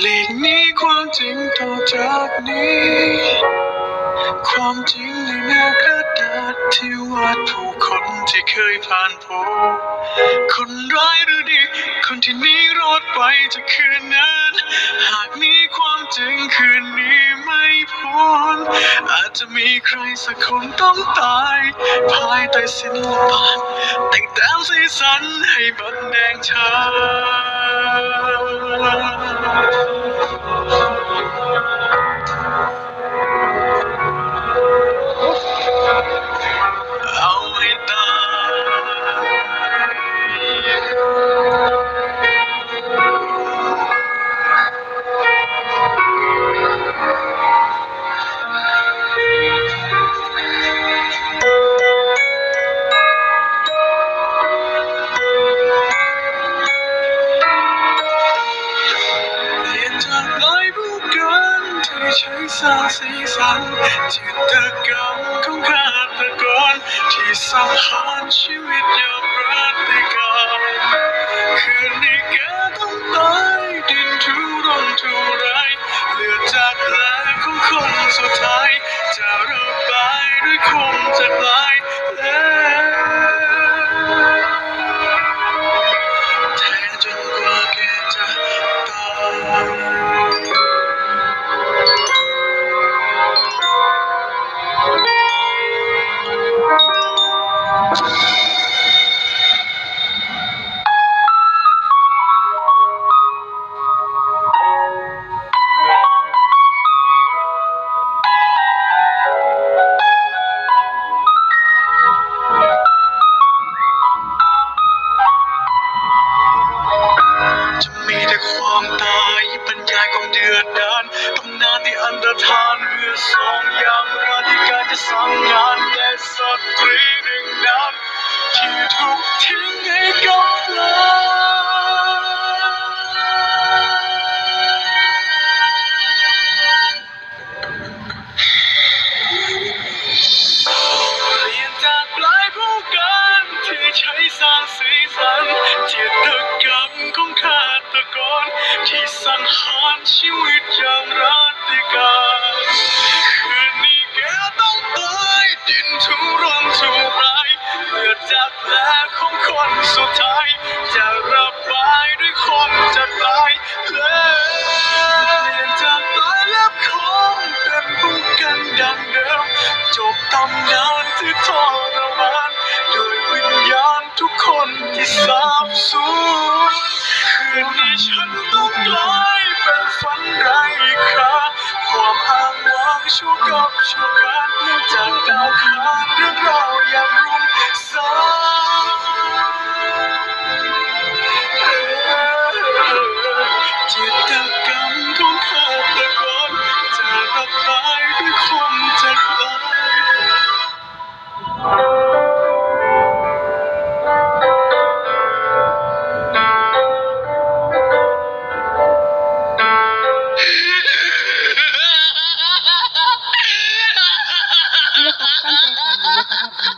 หลีกหนี้ความจริงต่อจากนี้ ความจริงในหน้ากระดาษที่วาดผู้คนที่เคยผ่านพบคนร้ายหรือดี คนที่หนีรอดไปจากคืนนั้น หากมีความจริงคืนนี้ไม่พ้นอาจจะมีใครสักคนต้องตาย ภายใต้ศิลปะแต่งแต้มสีสันให้บันแดงชาเอา ฉันที่ใช้สร้างสีสันจิตกรรมของฆาตกรที่สังหารชีวิตยามรัติการคืนนี้แกต้องตายดินทุรนทุรายเหลือจากแผลของคนสุดท้าย แต่ความตายปัญญายความเดือดดานตำนานที่อันตรธานเมื่อสองยามราธิการจะสั่งงานและสตรีหนึ่งนั้นที่ถูกทิ้งให้กับเพลิง จากแผลของคนสุดท้าย จะระบายด้วยคนจะตายเลยจากปลายเล็บของเป็นผู้กันดังเดิม จบตำนานที่ทรมานโดยวิญญาณทุกคนที่สาบสูญคืนนี้ฉันต้องกลายเป็นฝันไร้ค่าความอ้างว้างชั่วกับชั่วการจากดาวคานเรื่องราวอย่าง ตั้งใจก่อนนะครับ